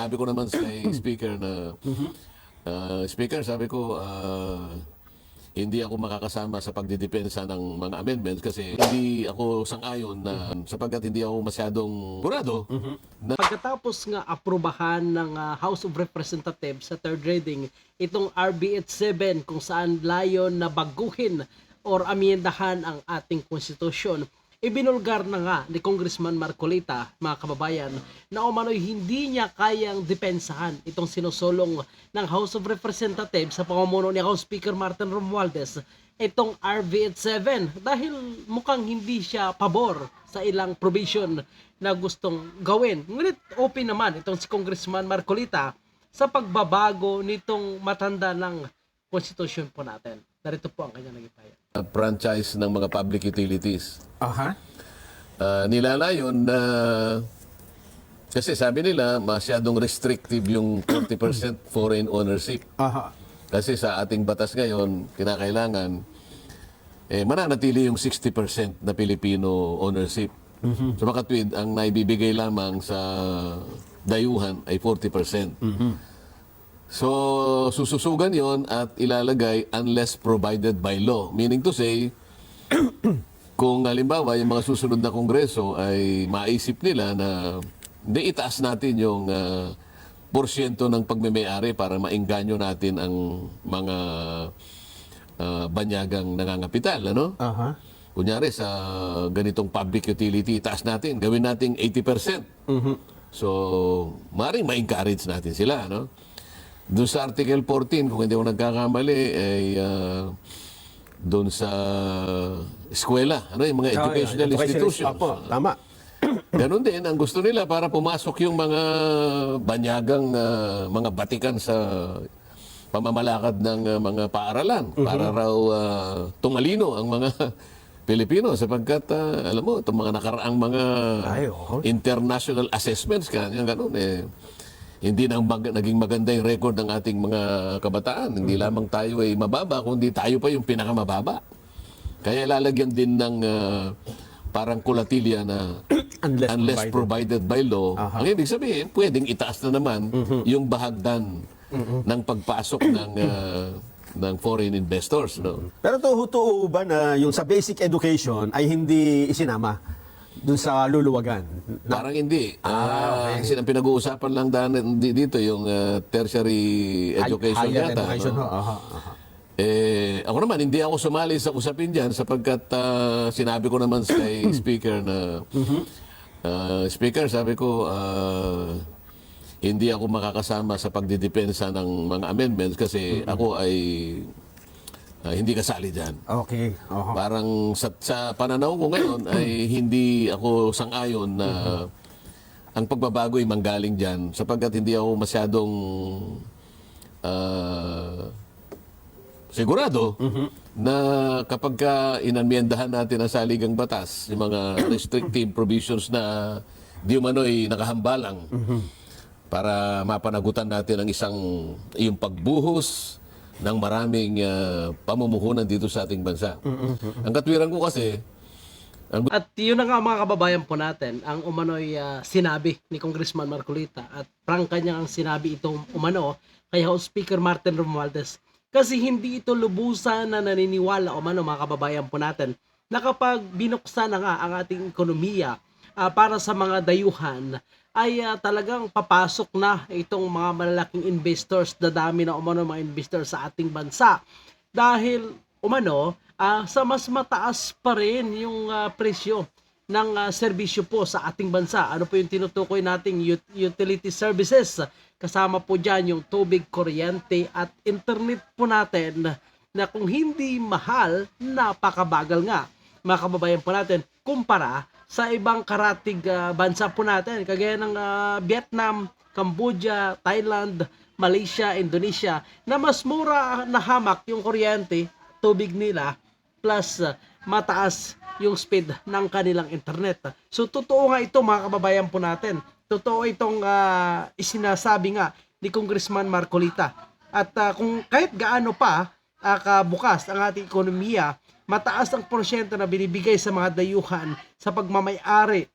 sinabi ko naman sa speaker na ah, speaker sabi ko ah, hindi ako makakasama sa pagdidepensa ng mga amendments kasi hindi ako sang-ayon na sapagkat hindi ako masyadong kurado na Pagkatapos nga aprubahan ng ah, House of Representatives sa third reading itong RB 87 kung saan layon na baguhin or amyendahan ang ating konstitusyon. Ibinulgar na nga ni Congressman Marcolita, mga kababayan, na umano'y hindi niya kayang depensahan itong sinusulong ng House of Representatives sa pamumuno ni House Speaker Martin Romualdez itong RV87 dahil mukhang hindi siya pabor sa ilang provision na gustong gawin. Ngunit open naman itong si Congressman Marcolita sa pagbabago nitong matanda ng konstitusyon po natin. Narito po ang kanyang nagipaya. franchise ng mga public utilities. Aha. Ah, nilalayon na kasi sabi nila masyadong restrictive yung 40% foreign ownership. Aha. Kasi sa ating batas ngayon, kinakailangan eh, mananatili yung 60% na Filipino ownership. So makatwid, ang naibibigay lamang sa dayuhan ay 40%. So, sususugan yon at ilalagay unless provided by law. Meaning to say, kung halimbawa yung mga susunod na kongreso ay maisip nila na hindi itaas natin yung ah, porsyento ng pagmemayari para maingganyo natin ang mga ah, banyagang nangangapital, ano? Aha. Kunyari sa ganitong public utility, itaas natin, gawin nating 80%. So, maring ma-encourage natin sila, no? Doon sa Article 14, kung hindi ako nagkakamali, ay ah, doon sa eskwela, ano yung mga educational institutions. Apo, tama. Ganon din, ang gusto nila para pumasok yung mga banyagang ah, mga batikan sa pamamalakad ng ah, mga paaralan para raw ah, tungalino ang mga Pilipino sapagkat ah, alam mo itong mga nakaraang mga Ay, oo. international assessments kanya ganun eh hindi nang mag- naging maganda yung record ng ating mga kabataan. Hindi lamang tayo ay mababa, kundi tayo pa yung pinakamababa. Kaya lalagyan din ng ah, parang kulatilya na Unless unless provided, by law. Ang ibig sabihin, pwedeng itaas na naman yung bahagdan ng pagpasok ng ah, ng foreign investors. No? Pero tuho ba na yung sa basic education ay hindi isinama dun sa luluwagan? Na, Parang hindi. Ah, kasi ang pinag-uusapan lang dito yung ah, tertiary education higher yata. education, no? Aha, aha. Eh, ako naman, hindi ako sumali sa usapin dyan sapagkat ah, sinabi ko naman sa speaker na, ah, speaker, sabi ko, ah, hindi ako makakasama sa pagdidepensa ng mga amendments kasi ako ay ah, hindi kasali dyan. Okay. Aha. Parang sa, sa pananaw ko ngayon ay hindi ako sang-ayon na ang pagbabago ay manggaling dyan sapagkat hindi ako masyadong ah, sigurado na kapag ka inamyendahan natin ang saligang batas, yung mga restrictive provisions na di umano'y nakahambalang para mapanagutan natin ang isang yung pagbuhos ng maraming ah, pamumuhunan dito sa ating bansa. Ang katwiran ko kasi, ang At yun na nga mga kababayan po natin, ang umano'y ah, sinabi ni Congressman Marcolita at prangka niya ang sinabi itong umano kay House Speaker Martin Romualdez kasi hindi ito lubusan na naniniwala umano mga kababayan po natin na kapag binuksan na nga ang ating ekonomiya ah, para sa mga dayuhan ay ah, talagang papasok na itong mga malalaking investors, dadami na umano mga investors sa ating bansa dahil umano ah, sa mas mataas pa rin yung ah, presyo ng ah, serbisyo po sa ating bansa. Ano po yung tinutukoy nating ut- utility services? Kasama po dyan yung tubig, kuryente at internet po natin na kung hindi mahal, napakabagal nga. Mga kababayan po natin, kumpara sa ibang karatig ah, bansa po natin, kagaya ng ah, Vietnam, Cambodia, Thailand, Malaysia, Indonesia, na mas mura na hamak yung kuryente, tubig nila, plus uh, mataas yung speed ng kanilang internet. So totoo nga ito mga kababayan po natin. Totoo itong ah, isinasabi nga ni Congressman Marcolita. At ah, kung kahit gaano pa ah, kabukas ang ating ekonomiya, mataas ang porsyento na binibigay sa mga dayuhan sa pagmamayari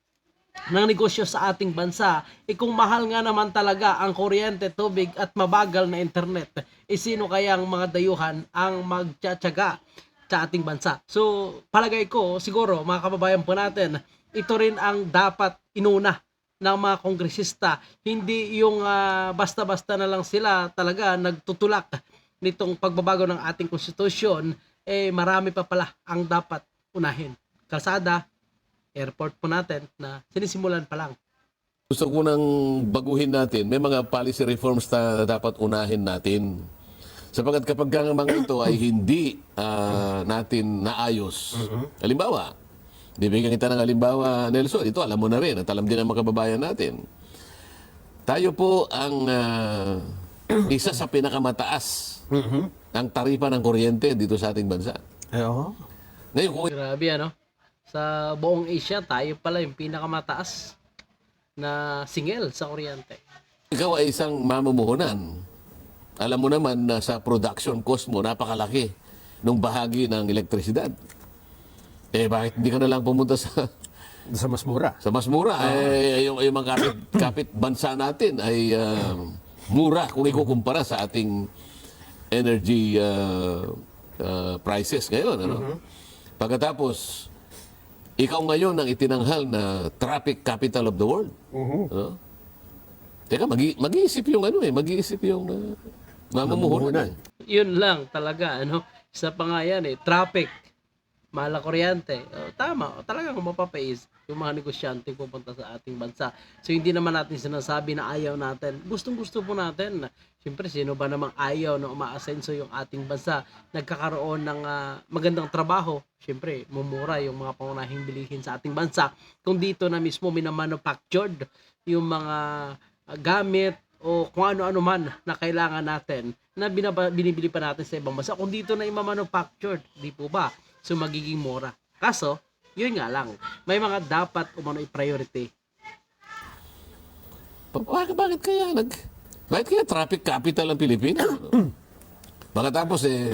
ng negosyo sa ating bansa, eh kung mahal nga naman talaga ang kuryente, tubig at mabagal na internet, eh sino kayang mga dayuhan ang magtsatsaga sa ating bansa? So, palagay ko, siguro, mga kababayan po natin, ito rin ang dapat inuna ng mga kongresista. Hindi yung ah, basta-basta na lang sila talaga nagtutulak nitong pagbabago ng ating konstitusyon, eh marami pa pala ang dapat unahin. Kalsada, airport po natin na sinisimulan pa lang. Gusto ko nang baguhin natin. May mga policy reforms na dapat unahin natin. Sapagat kapag ang mga ito ay hindi ah, natin naayos. Halimbawa, bibigyan kita ng halimbawa, Nelson, ito alam mo na rin at alam din ang mga kababayan natin. Tayo po ang ah, isa sa pinakamataas ang taripa ng kuryente dito sa ating bansa. Eh, oo. Ngayon, kung Grabe ano. Sa buong Asia, tayo pala yung pinakamataas na singil sa kuryente. ikaw ay isang mamumuhunan, alam mo naman na sa production cost mo, napakalaki nung bahagi ng elektrisidad. Eh, bakit hindi ka na lang pumunta sa, Sa mas mura. sa mas mura? Eh, yung, yung mga kapit, kapit bansa natin ay ah, mura kung ikukumpara sa ating energy ah, ah, prices ngayon. Ano? Pagkatapos, ikaw ngayon ang itinanghal na traffic capital of the world. Ano? Teka, mag- mag-iisip yung ano eh, mag-iisip yung uh, mamumuhunan. eh. Yun lang talaga ano. Isa pa nga yan eh, traffic. Mahal ang kuryente. O, tama, o, talagang mapapais yung mga negosyante pupunta sa ating bansa. So hindi naman natin sinasabi na ayaw natin. Gustong gusto po natin. Siyempre, sino ba namang ayaw na umaasenso yung ating bansa? Nagkakaroon ng ah, magandang trabaho. Siyempre, mumura yung mga pangunahing bilihin sa ating bansa. Kung dito na mismo minamanufactured yung mga ah, gamit o kung ano-ano man na kailangan natin na binibili pa natin sa ibang bansa. Kung dito na i-manufactured, di po ba? So magiging mura. Kaso, yun nga lang, may mga dapat umano i-priority. Pa- Bakit, bakit kaya nag... Bakit kaya traffic capital ng Pilipinas? Pagkatapos eh,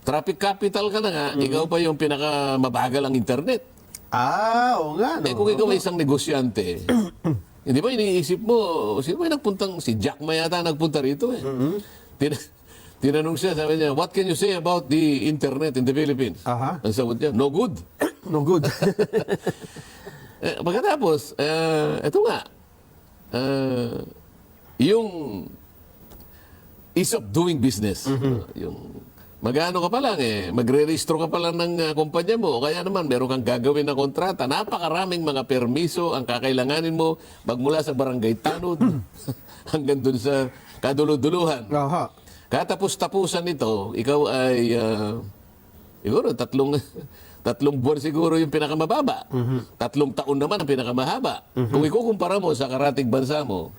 traffic capital ka na nga, ikaw pa yung pinaka mabagal ang internet. Ah, oo nga. No? Eh kung ikaw ay isang negosyante, hindi ba iniisip mo, sino ba yung nagpuntang, si Jack Ma yata nagpunta rito eh. Tin- tinanong siya, sabi niya, what can you say about the internet in the Philippines? Aha. Ang sagot niya, no good. No good. Eh, pagkatapos, eh, ito nga, eh, yung ease of doing business, yung magano ka pa lang eh, magre-registro ka pa lang ng ah, kumpanya mo, kaya naman meron kang gagawin na kontrata, napakaraming mga permiso ang kakailanganin mo magmula sa barangay tanod hanggang dun sa kaduluduluhan. Aha. Katapos-tapusan nito, ikaw ay ah, siguro tatlong tatlong buwan siguro yung pinakamababa. Tatlong taon naman ang pinakamahaba. Kung ikukumpara mo sa karating bansa mo,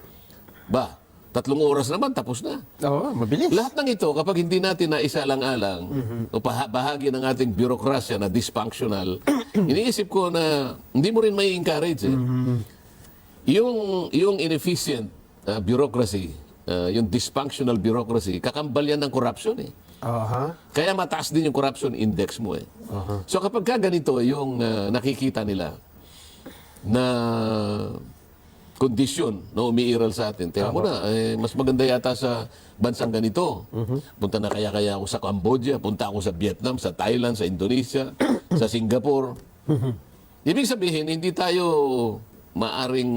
ba, tatlong oras naman tapos na. Oo, mabilis. Lahat ng ito, kapag hindi natin na isa lang alang o bahagi ng ating bureaucracy na dysfunctional, iniisip ko na hindi mo rin may encourage eh. Yung, yung inefficient uh, bureaucracy, uh, yung dysfunctional bureaucracy, kakambal yan ng corruption eh. Aha. Kaya mataas din yung corruption index mo eh. So kapag ka ganito yung uh, nakikita nila na kondisyon na umiiral sa atin. Kaya mo na, eh, mas maganda yata sa bansang ganito. Punta na kaya-kaya ako sa Cambodia, punta ako sa Vietnam, sa Thailand, sa Indonesia, sa Singapore. Ibig sabihin, hindi tayo maaring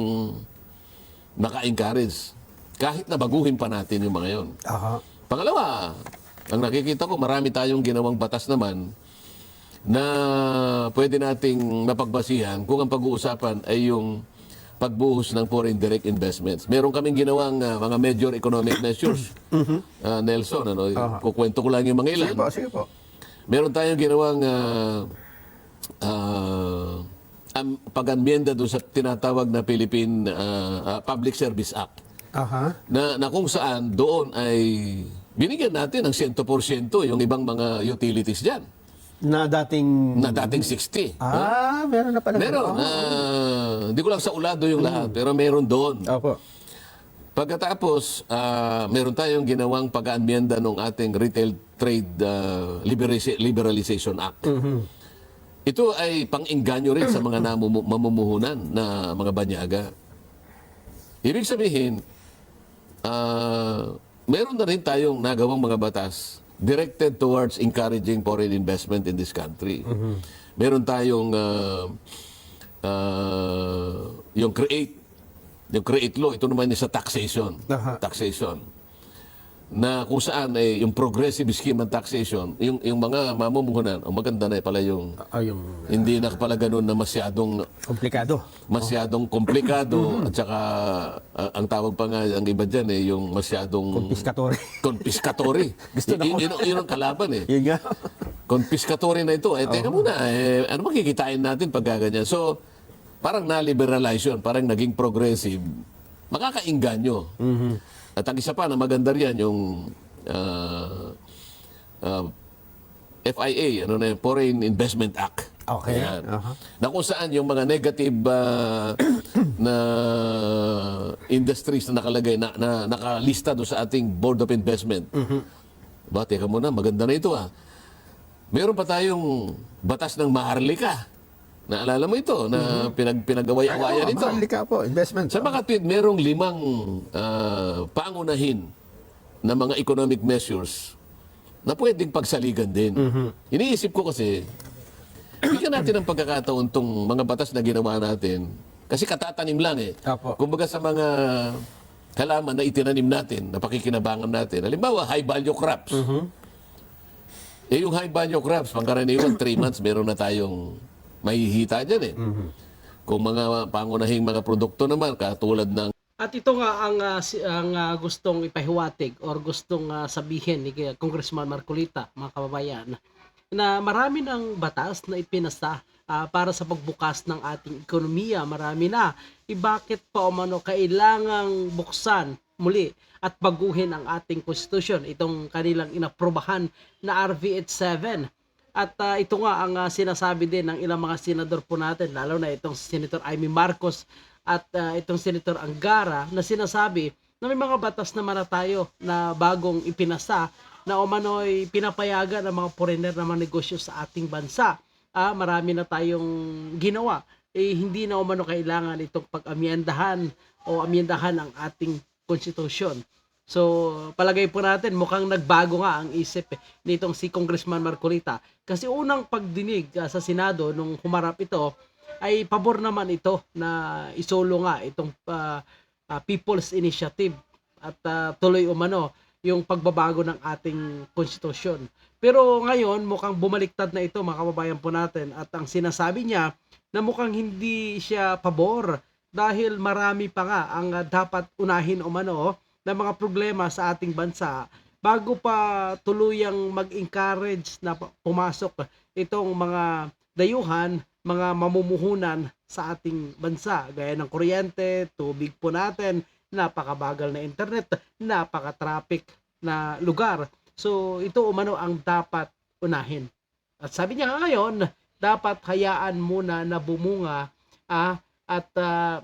maka-encourage kahit na baguhin pa natin yung mga yon. Aha. Pangalawa, ang nakikita ko, marami tayong ginawang batas naman na pwede nating mapagbasihan kung ang pag-uusapan ay yung pagbuhos ng foreign direct investments. Meron kaming ginawang ah, mga major economic measures. Ah, Nelson, ano, kukwento ko lang yung mga ilan. Sige po, sige po. Meron tayong ginawang uh, uh, am- pag-amyenda doon sa tinatawag na Philippine ah, ah, Public Service Act Aha. na, na kung saan doon ay binigyan natin ng 100% yung ibang mga utilities dyan Na dating... na dating 60. Ah, meron na pala. Meron. ah, Hindi ko lang sa ulado yung lahat, pero meron doon. Opo. Pagkatapos, ah, meron tayong ginawang pag-aamyenda ng ating Retail Trade Liberasi- Liberalization Act. Ito ay pang-inganyo rin sa mga namumu- mamumuhunan na mga banyaga. Ibig sabihin, ah, meron na rin tayong nagawang mga batas directed towards encouraging foreign investment in this country. Meron tayong ah, ah, yung create yung create law, ito naman yung sa taxation. Aha. Taxation na kung saan eh, yung progressive scheme ng taxation, yung, yung mga mamumuhunan, ang maganda na pala yung Ah, yung hindi na pala ganun na masyadong komplikado. masyadong komplikado at saka ah, ang tawag pa nga ang iba diyan eh yung masyadong Piscatory. confiscatory. Gusto na yun, yun ang kalaban eh. Yun nga. Confiscatory na ito. Eh, teka muna, eh, ano makikitain natin pag ganyan? So, parang na-liberalize yun, parang naging progressive. Makakainganyo. At ang isa pa na maganda riyan, yung ah, ah, FIA, ano na yun, Foreign Investment Act. Okay. Ayan. Aha. Na kung saan yung mga negative ah, na industries na nakalagay, na, na nakalista doon sa ating Board of Investment. Ba, teka muna, maganda na ito ah. Meron pa tayong batas ng Maharlika. Naalala mo ito, na pinag, pinag-away-awayan ito. Mahalika po, investment. Sa mga tweet, merong limang ah, pangunahin na mga economic measures na pwedeng pagsaligan din. Iniisip ko kasi, bigyan natin ng pagkakataon tong mga batas na ginawa natin. Kasi katatanim lang eh. Apo. Kumbaga sa mga halaman na itinanim natin, na pakikinabangan natin. Halimbawa, high value crops. Eh yung high value crops, pangkaraniwan, 3 months, meron na tayong mahihita dyan eh. Kung mga pangunahing mga produkto naman, katulad ng At ito nga ang si- ang ah, gustong ipahiwatig or gustong ah, sabihin ni Congressman Marcolita, mga kababayan, na marami ng batas na ipinasa ah, para sa pagbukas ng ating ekonomiya. Marami na. E bakit pa umano kailangang buksan muli at baguhin ang ating konstitusyon, itong kanilang inaprobahan na RV 87. At ah, ito nga ang ah, sinasabi din ng ilang mga senador po natin, lalo na itong Senator Amy Marcos at ah, itong Senator Angara na sinasabi na may mga batas na tayo na bagong ipinasa na umano'y pinapayagan ng mga foreigner na magnegosyo sa ating bansa. Ah, marami na tayong ginawa. Eh, hindi na umano kailangan itong pag-amyendahan o amyendahan ang ating konstitusyon. So, palagay po natin, mukhang nagbago nga ang isip eh, nitong si Congressman Marcolita. Kasi unang pagdinig ah, sa Senado nung humarap ito, ay pabor naman ito na isolo nga itong ah, ah, People's Initiative at ah, tuloy umano yung pagbabago ng ating konstitusyon. Pero ngayon, mukhang bumaliktad na ito, mga kababayan po natin. At ang sinasabi niya, na mukhang hindi siya pabor dahil marami pa nga ang dapat unahin umano na mga problema sa ating bansa bago pa tuluyang mag-encourage na pumasok itong mga dayuhan, mga mamumuhunan sa ating bansa gaya ng kuryente, tubig po natin, napakabagal na internet, napaka-traffic na lugar. So ito umano ang dapat unahin. At sabi niya nga ngayon, dapat hayaan muna na bumunga ah, at ah,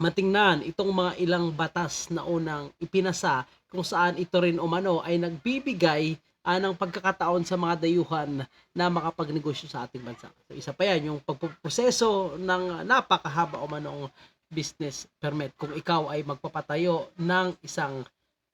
matingnan itong mga ilang batas na unang ipinasa kung saan ito rin umano ay nagbibigay ah, ng pagkakataon sa mga dayuhan na makapagnegosyo sa ating bansa. So, isa pa yan, yung pagpuproseso ng napakahaba umanong business permit kung ikaw ay magpapatayo ng isang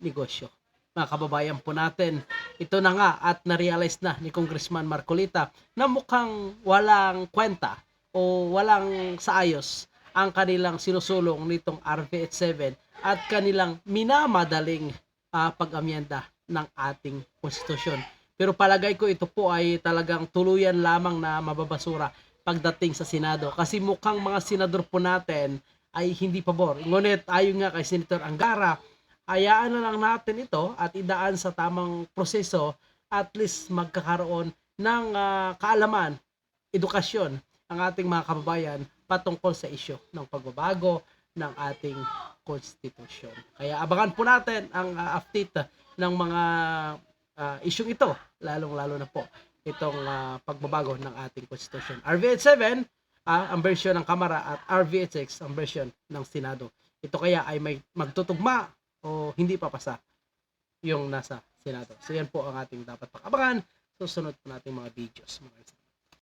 negosyo. Mga kababayan po natin, ito na nga at na-realize na ni Congressman Marcolita na mukhang walang kwenta o walang saayos ang kanilang sinusulong nitong RV87 at kanilang minamadaling ah, pag-amyenda ng ating konstitusyon. Pero palagay ko ito po ay talagang tuluyan lamang na mababasura pagdating sa Senado kasi mukhang mga senador po natin ay hindi pabor. Ngunit ayon nga kay Senator Angara, hayaan na lang natin ito at idaan sa tamang proseso at least magkakaroon ng ah, kaalaman, edukasyon ang ating mga kababayan patungkol sa isyo ng pagbabago ng ating konstitusyon. Kaya abangan po natin ang uh, update ng mga ah, isyong ito, lalong-lalo na po itong ah, pagbabago ng ating konstitusyon. RV87 ah, ang version ng Kamara at RV86 ang version ng Senado. Ito kaya ay may magtutugma o hindi papasa yung nasa Senado. So yan po ang ating dapat pakabangan. Susunod po nating mga videos. Mga.